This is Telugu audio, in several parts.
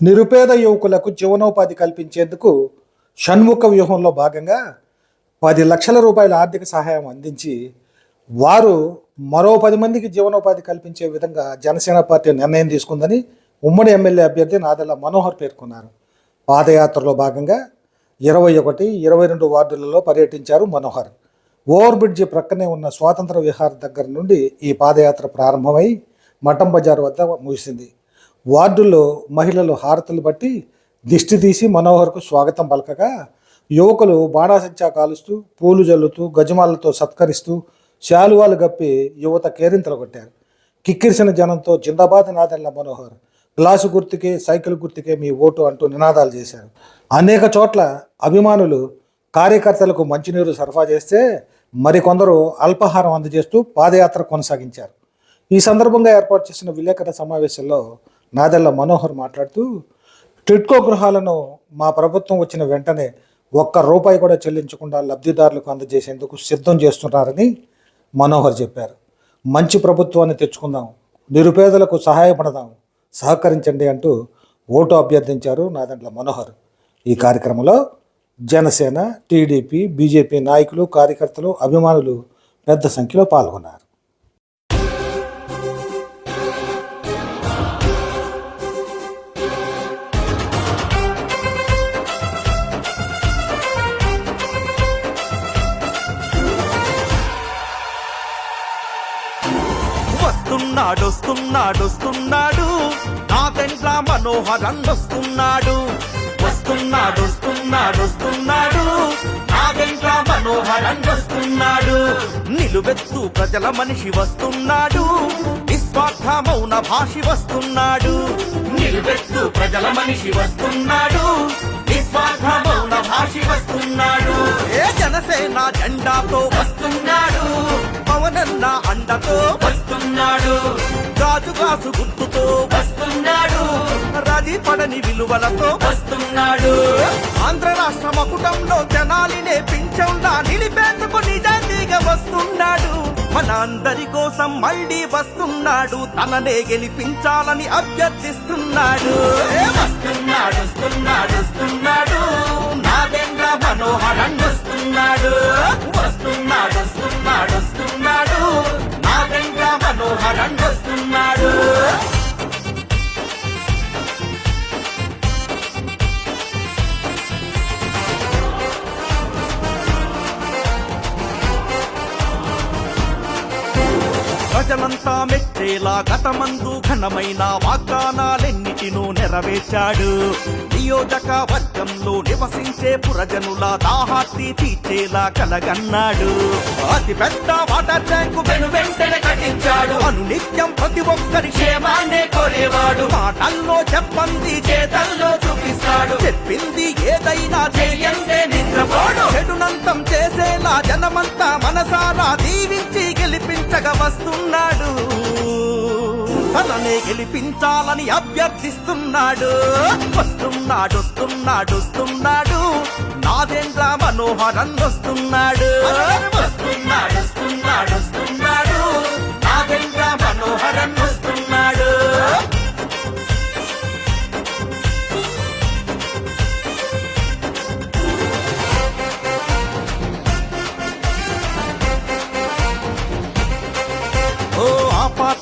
నిరుపేద యువకులకు జీవనోపాధి కల్పించేందుకు షణ్ముఖ వ్యూహంలో భాగంగా పది లక్షల రూపాయల ఆర్థిక సహాయం అందించి వారు మరో పది మందికి జీవనోపాధి కల్పించే విధంగా జనసేన పార్టీ నిర్ణయం తీసుకుందని ఉమ్మడి ఎమ్మెల్యే అభ్యర్థి నాదెల మనోహర్ పేర్కొన్నారు. పాదయాత్రలో భాగంగా ఇరవై ఒకటి ఇరవై రెండు వార్డులలో పర్యటించారు మనోహర్. ఓవర్ బ్రిడ్జి ప్రక్కనే ఉన్న స్వాతంత్ర విహార్ దగ్గర నుండి ఈ పాదయాత్ర ప్రారంభమై మఠం బజార్ వద్ద ముగిసింది. వార్డుల్లో మహిళలు హారతులు బట్టి దిష్టి తీసి మనోహర్కు స్వాగతం పలకగా యువకులు బాణాసంచా కాలుస్తూ పూలు జల్లుతూ గజమాలతో సత్కరిస్తూ శాలువాలు గప్పి యువత కేరింతలు కొట్టారు. కిక్కిరిసిన జనంతో జిందాబాద్ నాదెళ్ళ మనోహర్ గ్లాసు గుర్తుకే సైకిల్ గుర్తుకే మీ ఓటు అంటూ నినాదాలు చేశారు. అనేక చోట్ల అభిమానులు కార్యకర్తలకు మంచినీరు సరఫరా చేస్తే మరికొందరు అల్పాహారం అందజేస్తూ పాదయాత్ర కొనసాగించారు. ఈ సందర్భంగా ఏర్పాటు చేసిన విలేకరుల సమావేశంలో నాదెల్ల మనోహర్ మాట్లాడుతూ టిట్కో గృహాలను మా ప్రభుత్వం వచ్చిన వెంటనే ఒక్క రూపాయి కూడా చెల్లించకుండా లబ్ధిదారులకు అందజేసేందుకు సిద్ధం చేస్తున్నారని మనోహర్ చెప్పారు. మంచి ప్రభుత్వాన్ని తెచ్చుకుందాం నిరుపేదలకు సహాయపడదాం సహకరించండి అంటూ ఓటు అభ్యర్థించారు నాదెండ్ల మనోహర్. ఈ కార్యక్రమంలో జనసేన టీడీపీ బీజేపీ నాయకులు కార్యకర్తలు అభిమానులు పెద్ద సంఖ్యలో పాల్గొన్నారు. వస్తున్నాడు వస్తున్నాడు నా పెంట్ల మనోహరన్ వస్తున్నాడు వస్తున్నాడు వస్తున్నాడు వస్తున్నాడు నా పెంట్ల మనోహరన్ వస్తున్నాడు నిలువెత్తు ప్రజల మనిషి వస్తున్నాడు. నిస్వార్థ మౌన భాషి వస్తున్నాడు. నిలువెత్తు ప్రజల మనిషి వస్తున్నాడు. నిస్వార్థ మౌన భాషి వస్తున్నాడు. ఏ జనసేన జెండాతో వస్తున్నాడు. పవనన్న అండతో వస్తున్నాడు. గాజు గాజు గుర్తుతో వస్తున్నాడు. రది పడని విలువలతో వస్తున్నాడు. ఆంధ్ర రాష్ట్ర మకుటంలో జనాలినే పింఛంలా నిలిపేందుకు నిజాయితీగా వస్తున్నాడు. మనందరి కోసం మళ్ళీ వస్తున్నాడు. తననే గెలిపించాలని అభ్యర్థిస్తున్నాడు. వస్తున్నాడు వస్తున్నాడు వస్తున్నాడు. నాదేంద్ర మనోహరన్ వస్తున్నాడు వస్తున్నాడు వస్తున్నాడు వస్తున్నాడు. నాదేంద్ర మనోహరన్ వస్తున్నాడు ప్రజలంతా మెచ్చేలా గతమందు ఘనమైన వాగ్దానాలెన్నిటినూ నెరవేర్చాడు. నియోజక వర్గంలో నివసించే పురజనుల దాహార్తి తీర్చేలా కలగన్నాడు. అతి పెద్ద వాటర్ ట్యాంకు వెను వెంటనే కట్టించాడు. అనునిత్యం ప్రతి ఒక్కరి క్షేమాన్నే కోరేవాడు. మాటల్లో చెప్పంది చేతల్లో చూపిస్తాడు. చెప్పింది ఏదైనా చేయందే నిద్రపోడు. చెడునంతం చేసేలా జనమంతా మనసారా దీవించి గెలిపించగా వస్తున్నాడు తననే గెలిపించాలని అభ్యర్థిస్తున్నాడు. వస్తున్నాడు వస్తున్నాడు వస్తున్నాడు. నాదేంద్ర మనోహరన్ వస్తున్నాడు. వస్తున్నాడు వస్తున్నాడు వస్తున్నాడు. నాదేంద్ర మనోహరన్ వస్తున్నాడు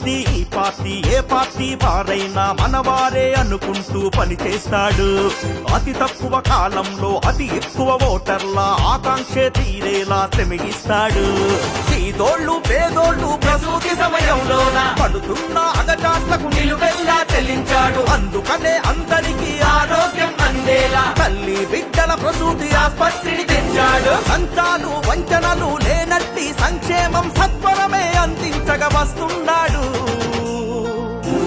పార్టీ ఈ పార్టీ ఏ పార్టీ వారైనా మనవారే అనుకుంటూ పనిచేస్తాడు. అతి తక్కువ కాలంలో అతి ఎక్కువ ఓటర్ల ఆకాంక్ష తీరేలా శ్రమిస్తాడు పేదోళ్ళు పేదోళ్ళు ప్రసూతి సమయంలోన పడుతున్న అగచాట్లకు నిలువెల్లా చెల్లించాడు. అందుకనే అందరికీ ఆ తల్లి బిడ్డల ప్రసూతి ఆస్పత్రిని తెచ్చాడు. సంచాలు వంచనలు లేనట్టి సంక్షేమం సత్వరమే అందించగా వస్తున్నాడు.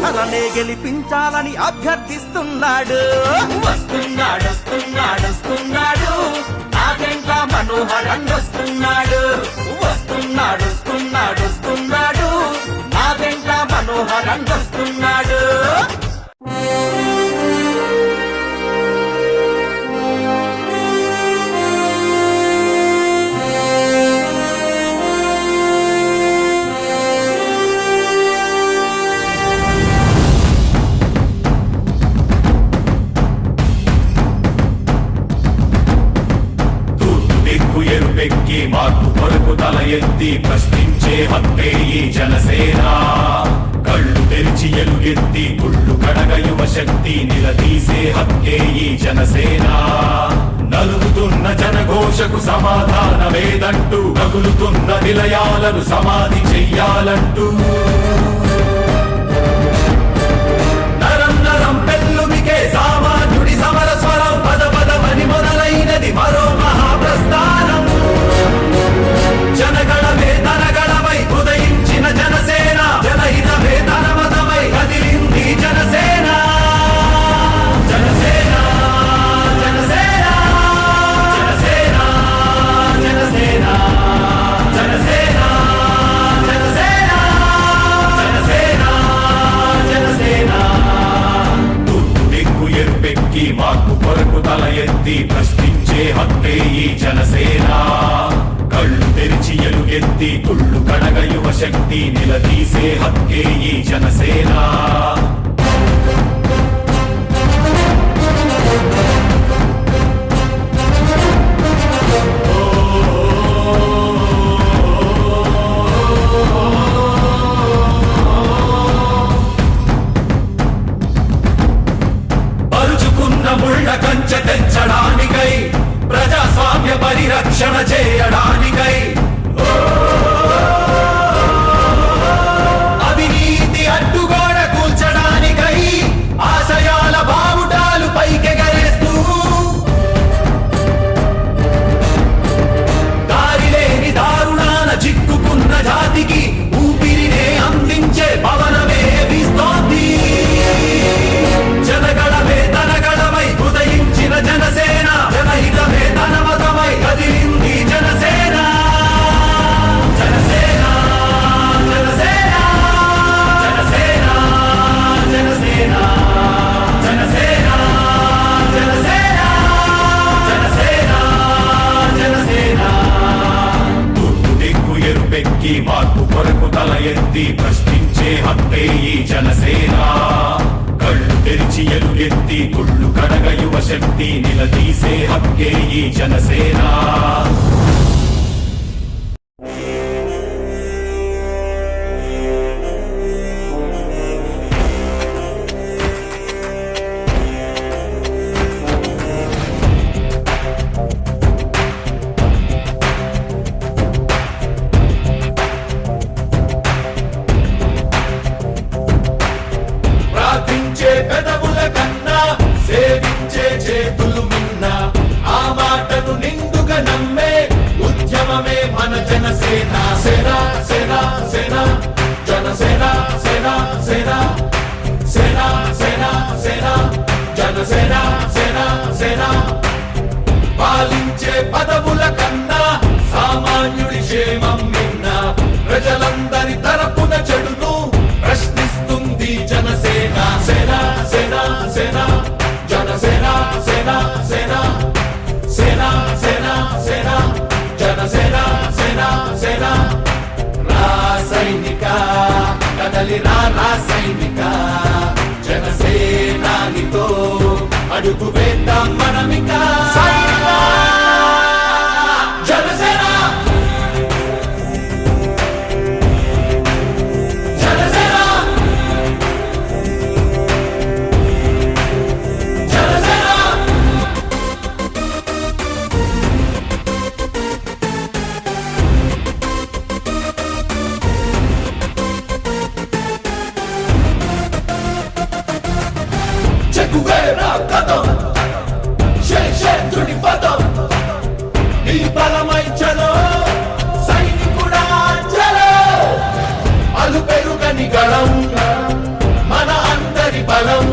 తననే గెలిపించాలని అభ్యర్థిస్తున్నాడు. వస్తున్నాడు వస్తున్నాడు వస్తున్నాడు. నాగెంట్ల మనోహరన్ వస్తున్నాడు. వస్తున్నాడు వస్తున్నాడు వస్తున్నాడు. నాగెంట్ల మనోహరన్ వస్తున్నాడు. అందరూ సమాధి చెయ్యాలంటూ శక్తి నిలదీసే హక్కే ఈ జనసేన మార్పు కొరకు తల ఎత్తి ప్రశ్నించే హక్కే ఈ జనసేన. కళ్ళు తెరిచి ఎలుగెత్తి కుళ్ళు కడగ యువ శక్తి నిలదీసే హక్కే ఈ జనసేన. nasce, nasce. తల్లి రారా సైనిక జనసేనానితో అడుగు వేద్దాం మనమికా. నీ సైనికుడా చలో అలు పెరుగని గళం మన అందరి బలం.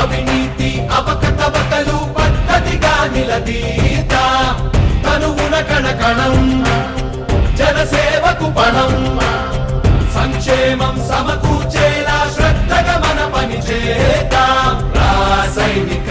అవినీతి అవకతవకలు పద్ధతిగా నిలదీత. తనువున కణకణం జనసేవకు పణం. సంక్షేమం సమకూర్చేలా శ్రద్ధగా మన పని చేద్దాం. రాసైనిక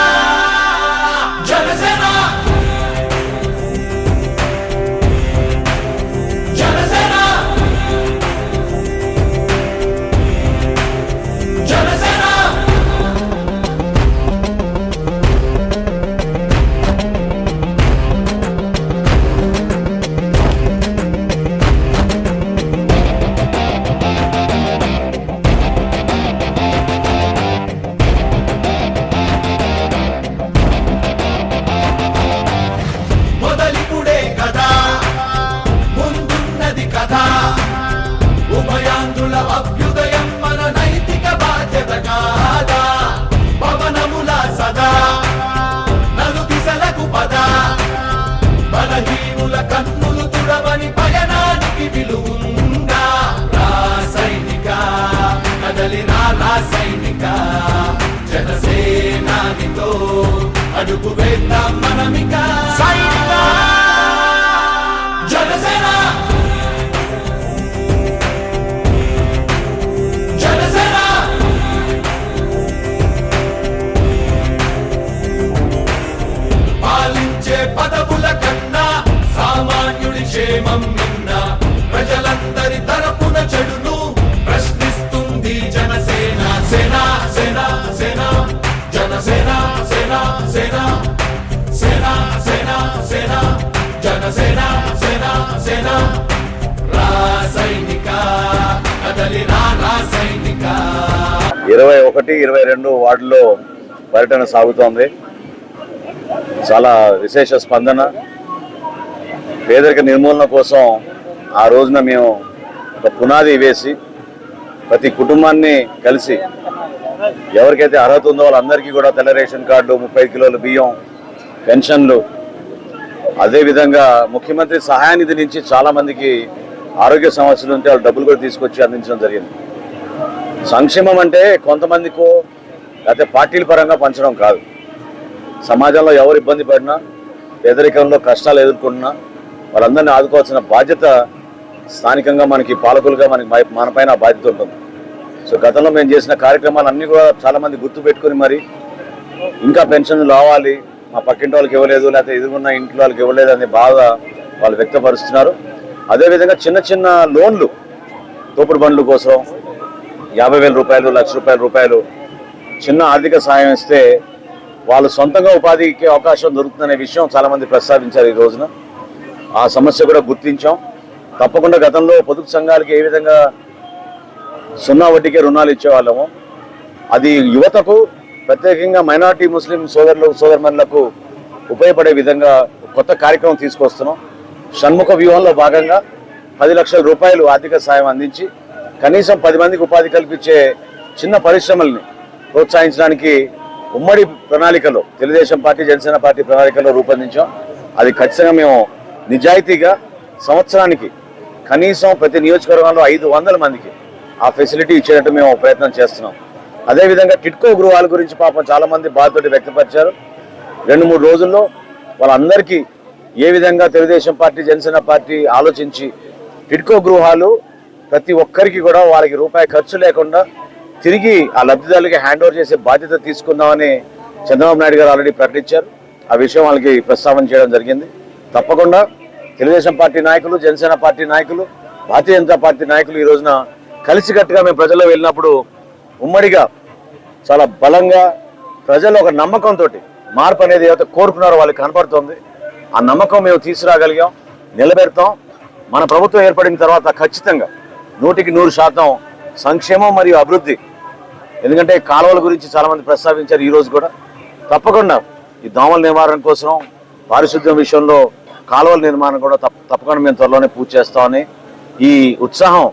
ప్రజలందరి తరపున చెడును ప్రశ్నిస్తుంది జనసేన. సేన సేన సేన జనసేన సేన సేన సేన సేన సేన జనసేన సేన సేన రాసైనిక కదలి రాసైనిక ఇరవై ఒకటి ఇరవై రెండు వార్డులో పర్యటన సాగుతోంది. చాలా విశేష స్పందన. పేదరిక నిర్మూలన కోసం ఆ రోజున మేము ఒక పునాది వేసి ప్రతి కుటుంబాన్ని కలిసి ఎవరికైతే అర్హత ఉందో వాళ్ళందరికీ కూడా తెల్ల రేషన్ కార్డు ముప్పై కిలోల బియ్యం పెన్షన్లు అదేవిధంగా ముఖ్యమంత్రి సహాయ నిధి నుంచి చాలామందికి ఆరోగ్య సమస్యలు ఉంటే వాళ్ళు డబ్బులు కూడా తీసుకొచ్చి అందించడం జరిగింది. సంక్షేమం అంటే కొంతమందికో లేకపోతే పార్టీల పరంగా పంచడం కాదు. సమాజంలో ఎవరు ఇబ్బంది పడినా పేదరికంలో కష్టాలు ఎదుర్కొన్నా వాళ్ళందరినీ ఆదుకోవాల్సిన బాధ్యత స్థానికంగా మనకి పాలకులుగా మనకి మన మనపైన బాధ్యత ఉంటుంది. సో గతంలో మేము చేసిన కార్యక్రమాలన్నీ కూడా చాలామంది గుర్తు పెట్టుకుని మరి ఇంకా పెన్షన్లు రావాలి మా పక్కింటి వాళ్ళకి ఇవ్వలేదు లేకపోతే ఎదుగున్న ఇంట్లో వాళ్ళకి ఇవ్వలేదు అనే బాధ వాళ్ళు వ్యక్తపరుస్తున్నారు. అదేవిధంగా చిన్న చిన్న లోన్లు తోపుడు బండ్ల కోసం యాభై వేల రూపాయలు లక్ష రూపాయల రూపాయలు చిన్న ఆర్థిక సాయం ఇస్తే వాళ్ళు సొంతంగా ఉపాధికి అవకాశం దొరుకుతుందనే విషయం చాలామంది ప్రస్తావించారు ఈ రోజున. ఆ సమస్య కూడా గుర్తించాం. తప్పకుండా గతంలో పొదుపు సంఘాలకి ఏ విధంగా సున్నా వడ్డీకే రుణాలు ఇచ్చేవాళ్ళము. అది యువతకు ప్రత్యేకంగా మైనార్టీ ముస్లిం సోదరులు సోదరుమణులకు ఉపయోగపడే విధంగా కొత్త కార్యక్రమం తీసుకొస్తున్నాం. షణ్ముఖ వ్యూహంలో భాగంగా పది లక్షల రూపాయలు ఆర్థిక సాయం అందించి కనీసం పది మందికి ఉపాధి కల్పించే చిన్న పరిశ్రమల్ని ప్రోత్సహించడానికి ఉమ్మడి ప్రణాళికలో తెలుగుదేశం పార్టీ జనసేన పార్టీ ప్రణాళికలో రూపొందించాం. అది ఖచ్చితంగా మేము నిజాయితీగా సంవత్సరానికి కనీసం ప్రతి నియోజకవర్గంలో ఐదు వందల మందికి ఆ ఫెసిలిటీ ఇచ్చేటట్టు మేము ప్రయత్నం చేస్తున్నాం. అదేవిధంగా టిట్కో గృహాల గురించి పాపం చాలామంది బాధతోటి వ్యక్తపరిచారు. రెండు మూడు రోజుల్లో వాళ్ళందరికీ ఏ విధంగా తెలుగుదేశం పార్టీ జనసేన పార్టీ ఆలోచించి టిడ్కో గృహాలు ప్రతి ఒక్కరికి కూడా వాళ్ళకి రూపాయి ఖర్చు లేకుండా తిరిగి ఆ లబ్ధిదారులకి హ్యాండ్ ఓవర్ చేసే బాధ్యత తీసుకుందామని చంద్రబాబు నాయుడు గారు ఆల్రెడీ ప్రకటించారు. ఆ విషయం వాళ్ళకి ప్రస్తావన చేయడం జరిగింది. తప్పకుండా తెలుగుదేశం పార్టీ నాయకులు జనసేన పార్టీ నాయకులు భారతీయ జనతా పార్టీ నాయకులు ఈ రోజున కలిసికట్టుగా మేము ప్రజల్లో వెళ్ళినప్పుడు ఉమ్మడిగా చాలా బలంగా ప్రజలు ఒక నమ్మకంతో మార్పు అనేది ఏదైతే కోరుకున్నారో వాళ్ళకి కనపడుతుంది. ఆ నమ్మకం మేము తీసుకురాగలిగాం నిలబెడతాం. మన ప్రభుత్వం ఏర్పడిన తర్వాత ఖచ్చితంగా నూటికి నూరు శాతం సంక్షేమం మరియు అభివృద్ధి ఎందుకంటే కాలువల గురించి చాలామంది ప్రస్తావించారు ఈరోజు కూడా. తప్పకుండా ఈ దోమల నివారణ కోసం పారిశుద్ధ్యం విషయంలో కాలువల నిర్మాణం కూడా తప్ప తప్పకుండా మేము త్వరలోనే పూర్తి చేస్తామని ఈ ఉత్సాహం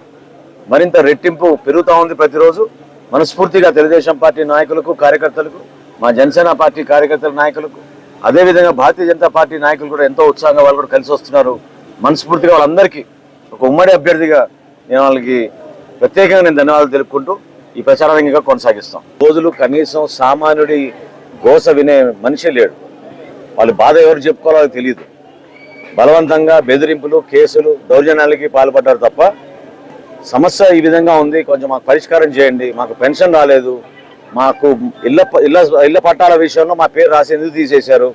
మరింత రెట్టింపు పెరుగుతూ ఉంది ప్రతిరోజు. మనస్ఫూర్తిగా తెలుగుదేశం పార్టీ నాయకులకు కార్యకర్తలకు మా జనసేన పార్టీ కార్యకర్తల నాయకులకు అదేవిధంగా భారతీయ జనతా పార్టీ నాయకులు కూడా ఎంతో ఉత్సాహంగా వాళ్ళు కూడా కలిసి వస్తున్నారు. మనస్ఫూర్తిగా వాళ్ళందరికీ ఒక ఉమ్మడి అభ్యర్థిగా నేను వాళ్ళకి ప్రత్యేకంగా నేను ధన్యవాదాలు తెలుపుకుంటూ ఈ ప్రచారాన్ని ఇంకా కొనసాగిస్తాం. రోజులు కనీసం సామాన్యుడి గోస వినే మనిషి లేడు. వాళ్ళు బాధ ఎవరు చెప్పుకోవాలో తెలియదు. బలవంతంగా బెదిరింపులు కేసులు దౌర్జన్యాలకి పాల్పడ్డారు తప్ప సమస్య ఈ విధంగా ఉంది. కొంచెం మాకు పరిష్కారం చేయండి. మాకు పెన్షన్ రాలేదు. మాకు ఇళ్ళ ప- ఇళ్ళ ఇళ్ళ పట్టాల విషయంలో మా పేరు రాసి ఎందుకు తీసేశారు?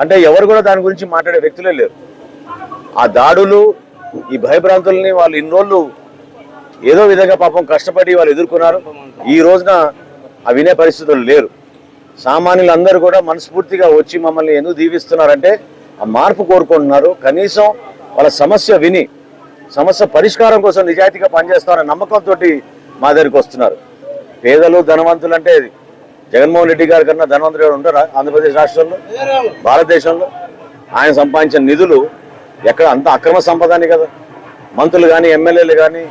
అంటే ఎవరు కూడా దాని గురించి మాట్లాడే వ్యక్తులే లేరు. ఆ దాడులు ఈ భయభ్రాంతుల్ని వాళ్ళు ఇన్ని రోజులు ఏదో విధంగా పాపం కష్టపడి వాళ్ళు ఎదుర్కొన్నారు. ఈ రోజున ఆ వినే పరిస్థితులు లేరు. సామాన్యులందరూ కూడా మనస్ఫూర్తిగా వచ్చి మమ్మల్ని ఎందుకు దీవిస్తున్నారంటే ఆ మార్పు కోరుకుంటున్నారు. కనీసం వాళ్ళ సమస్య విని సమస్య పరిష్కారం కోసం నిజాయితీగా పనిచేస్తారనే నమ్మకంతో మా దగ్గరికి వస్తున్నారు. పేదలు ధనవంతులు అంటే జగన్మోహన్ రెడ్డి గారి కన్నా ధనవంతులు ఎవరు ఉంటారా ఆంధ్రప్రదేశ్ రాష్ట్రంలో? భారతదేశంలో? ఆయన సంపాదించిన నిధులు ఎక్కడ? అంత అక్రమ సంపదని కదా. మంత్రులు కానీ ఎమ్మెల్యేలు కానీ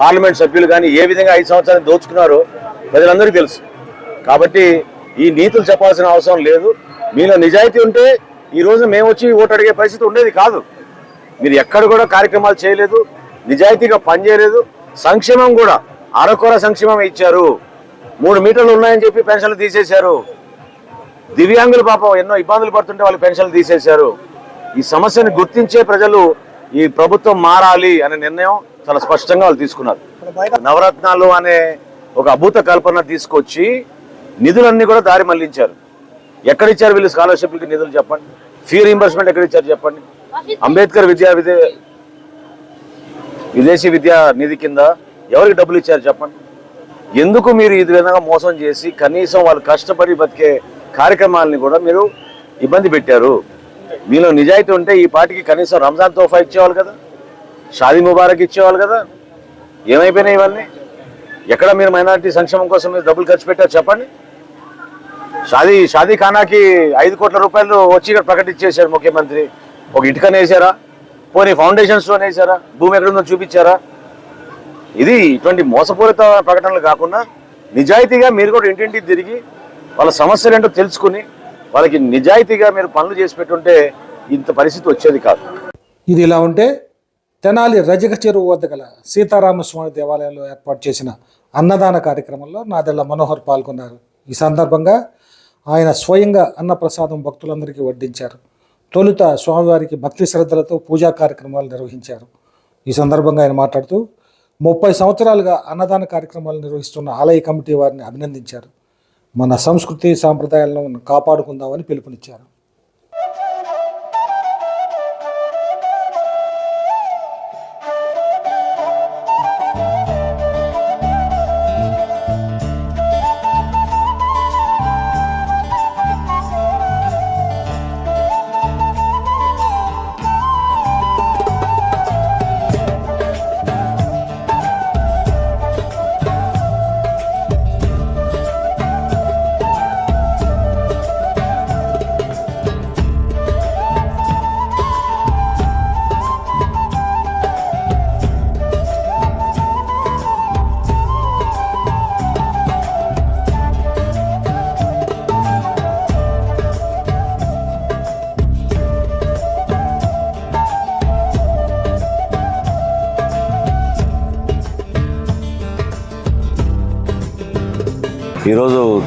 పార్లమెంట్ సభ్యులు కానీ ఏ విధంగా ఐదు సంవత్సరాలు దోచుకున్నారో ప్రజలందరికీ తెలుసు. కాబట్టి ఈ నీతులు చెప్పాల్సిన అవసరం లేదు. మీలో నిజాయితీ ఉంటే ఈ రోజు మేము వచ్చి ఓటు అడిగే పరిస్థితి ఉండేది కాదు. మీరు ఎక్కడ కూడా కార్యక్రమాలు చేయలేదు నిజాయితీగా పనిచేయలేదు సంక్షేమం కూడా అరకొర సంక్షేమం ఇచ్చారు. మూడు మీటర్లు ఉన్నాయని చెప్పి పెన్షన్లు తీసేశారు. దివ్యాంగులు పాపం ఎన్నో ఇబ్బందులు పడుతుంటే వాళ్ళు పెన్షన్లు తీసేశారు. ఈ సమస్యను గుర్తించే ప్రజలు ఈ ప్రభుత్వం మారాలి అనే నిర్ణయం చాలా స్పష్టంగా వాళ్ళు తీసుకున్నారు. నవరత్నాలు అనే ఒక అభూత కల్పన తీసుకొచ్చి నిధులన్నీ కూడా దారి మళ్ళించారు. ఎక్కడిచ్చారు వీళ్ళు స్కాలర్షిప్లకి నిధులు చెప్పండి? ఫీ రీంబర్స్మెంట్ ఎక్కడ ఇచ్చారు చెప్పండి? అంబేద్కర్ విద్యా విదే విదేశీ విద్యా నిధి కింద ఎవరికి డబ్బులు ఇచ్చారు చెప్పండి? ఎందుకు మీరు ఈ విధంగా మోసం చేసి కనీసం వాళ్ళు కష్టపడి బతికే కార్యక్రమాలని కూడా మీరు ఇబ్బంది పెట్టారు? మీలో నిజాయితీ ఉంటే ఈ పాటికి కనీసం రంజాన్ తోఫా ఇచ్చేవాళ్ళు కదా? షాదీ ముబారక్ ఇచ్చేవాళ్ళు కదా? ఏమైపోయినాయి ఇవన్నీ? ఎక్కడ మీరు మైనారిటీ సంక్షేమం కోసం మీరు డబ్బులు ఖర్చు పెట్టారు చెప్పండి? షాదీ షాదీ ఖానాకి ఐదు కోట్ల రూపాయలు వచ్చి ఇక్కడ ప్రకటించేశారు ముఖ్యమంత్రి. ఒక ఇటుకని వేసారా పోనీ ఫౌండేషన్స్లో వేసారా భూమి ఎక్కడుందో చూపించారా? ఇది ఇటువంటి మోసపూరిత ప్రకటనలు కాకుండా నిజాయితీగా మీరు కూడా ఇంటింటికి తిరిగి వాళ్ళ సమస్యలు ఏంటో తెలుసుకుని వాళ్ళకి నిజాయితీగా మీరు పనులు చేసి పెట్టుంటే ఇంత పరిస్థితి వచ్చేది కాదు. ఇది ఇలా ఉంటే తెనాలి రజక చెరువు వద్ద గల సీతారామస్వామి దేవాలయంలో ఏర్పాటు చేసిన అన్నదాన కార్యక్రమంలో నాదెళ్ళ మనోహర్ పాల్గొన్నారు. ఈ సందర్భంగా ఆయన స్వయంగా అన్నప్రసాదం భక్తులందరికీ వడ్డించారు. తొలుత స్వామివారికి భక్తి శ్రద్ధలతో పూజా కార్యక్రమాలు నిర్వహించారు. ఈ సందర్భంగా ఆయన మాట్లాడుతూ ముప్పై సంవత్సరాలుగా అన్నదాన కార్యక్రమాలు నిర్వహిస్తున్న ఆలయ కమిటీ వారిని అభినందించారు. మన సంస్కృతి సాంప్రదాయాలను కాపాడుకుందామని పిలుపునిచ్చారు.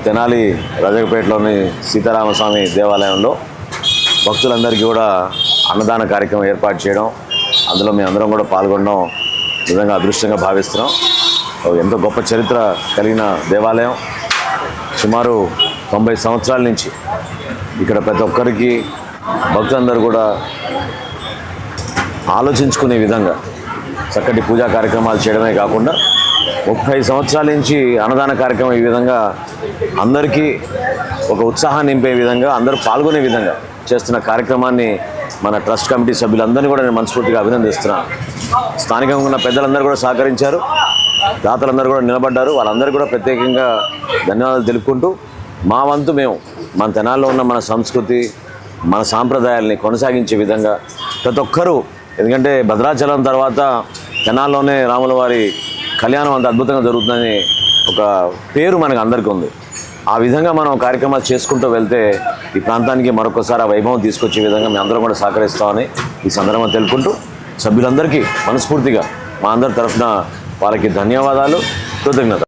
తెనాలి రజకపేటలోని సీతారామస్వామి దేవాలయంలో భక్తులందరికీ కూడా అన్నదాన కార్యక్రమం ఏర్పాటు చేయడం అందులో మేము అందరం కూడా పాల్గొనడం నిజంగా అదృష్టంగా భావిస్తున్నాం. ఎంతో గొప్ప చరిత్ర కలిగిన దేవాలయం. సుమారు తొంభై సంవత్సరాల నుంచి ఇక్కడ ప్రతి ఒక్కరికి భక్తులందరూ కూడా ఆలోచించుకునే విధంగా చక్కటి పూజా కార్యక్రమాలు చేయడమే కాకుండా ముప్పై సంవత్సరాల నుంచి అన్నదాన కార్యక్రమం ఈ విధంగా అందరికీ ఒక ఉత్సాహాన్ని నింపే విధంగా అందరూ పాల్గొనే విధంగా చేస్తున్న కార్యక్రమాన్ని మన ట్రస్ట్ కమిటీ సభ్యులందరినీ కూడా నేను మనస్ఫూర్తిగా అభినందిస్తున్నాను స్థానికంగా ఉన్న పెద్దలందరూ కూడా సహకరించారు. దాతలందరూ కూడా నిలబడ్డారు. వాళ్ళందరూ కూడా ప్రత్యేకంగా ధన్యవాదాలు తెలుపుకుంటూ మా వంతు మేము మన తెనాల్లో ఉన్న మన సంస్కృతి మన సాంప్రదాయాల్ని కొనసాగించే విధంగా ప్రతి ఒక్కరూ ఎందుకంటే భద్రాచలం తర్వాత తెనాల్లోనే రాముల వారి కళ్యాణం అంత అద్భుతంగా జరుగుతుందని ఒక పేరు మనకు అందరికీ ఉంది. ఆ విధంగా మనం కార్యక్రమాలు చేసుకుంటూ వెళ్తే ఈ ప్రాంతానికి మరొకసారి ఆ వైభవం తీసుకొచ్చే విధంగా మేము అందరం కూడా సహకరిస్తామని ఈ సందర్భంగా తెలుపుకుంటూ సభ్యులందరికీ మనస్ఫూర్తిగా మా అందరి తరఫున వాళ్ళకి ధన్యవాదాలు కృతజ్ఞత